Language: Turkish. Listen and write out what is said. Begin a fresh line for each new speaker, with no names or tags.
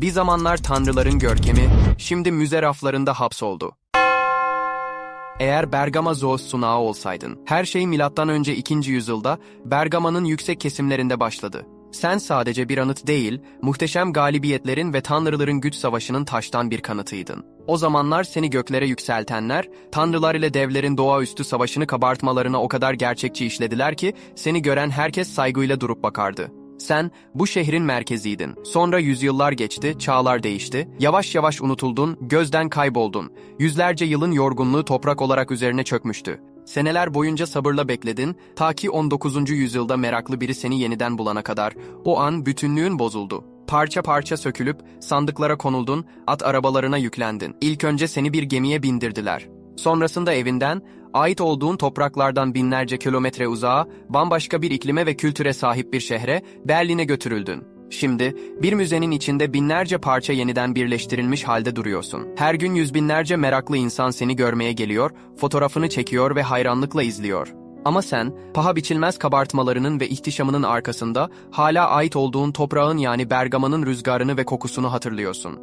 Bir zamanlar tanrıların görkemi, şimdi müze raflarında hapsoldu. Eğer Bergama Zoos sunağı olsaydın, her şey milattan önce 2. yüzyılda Bergama'nın yüksek kesimlerinde başladı. Sen sadece bir anıt değil, muhteşem galibiyetlerin ve tanrıların güç savaşının taştan bir kanıtıydın. O zamanlar seni göklere yükseltenler, tanrılar ile devlerin doğaüstü savaşını kabartmalarına o kadar gerçekçi işlediler ki, seni gören herkes saygıyla durup bakardı. Sen bu şehrin merkeziydin. Sonra yüzyıllar geçti, çağlar değişti. Yavaş yavaş unutuldun, gözden kayboldun. Yüzlerce yılın yorgunluğu toprak olarak üzerine çökmüştü. Seneler boyunca sabırla bekledin, ta ki 19. yüzyılda meraklı biri seni yeniden bulana kadar. O an bütünlüğün bozuldu. Parça parça sökülüp sandıklara konuldun, at arabalarına yüklendin. İlk önce seni bir gemiye bindirdiler. Sonrasında evinden, ait olduğun topraklardan binlerce kilometre uzağa, bambaşka bir iklime ve kültüre sahip bir şehre, Berlin'e götürüldün. Şimdi bir müzenin içinde binlerce parça yeniden birleştirilmiş halde duruyorsun. Her gün yüz binlerce meraklı insan seni görmeye geliyor, fotoğrafını çekiyor ve hayranlıkla izliyor. Ama sen, paha biçilmez kabartmalarının ve ihtişamının arkasında hala ait olduğun toprağın yani Bergama'nın rüzgarını ve kokusunu hatırlıyorsun.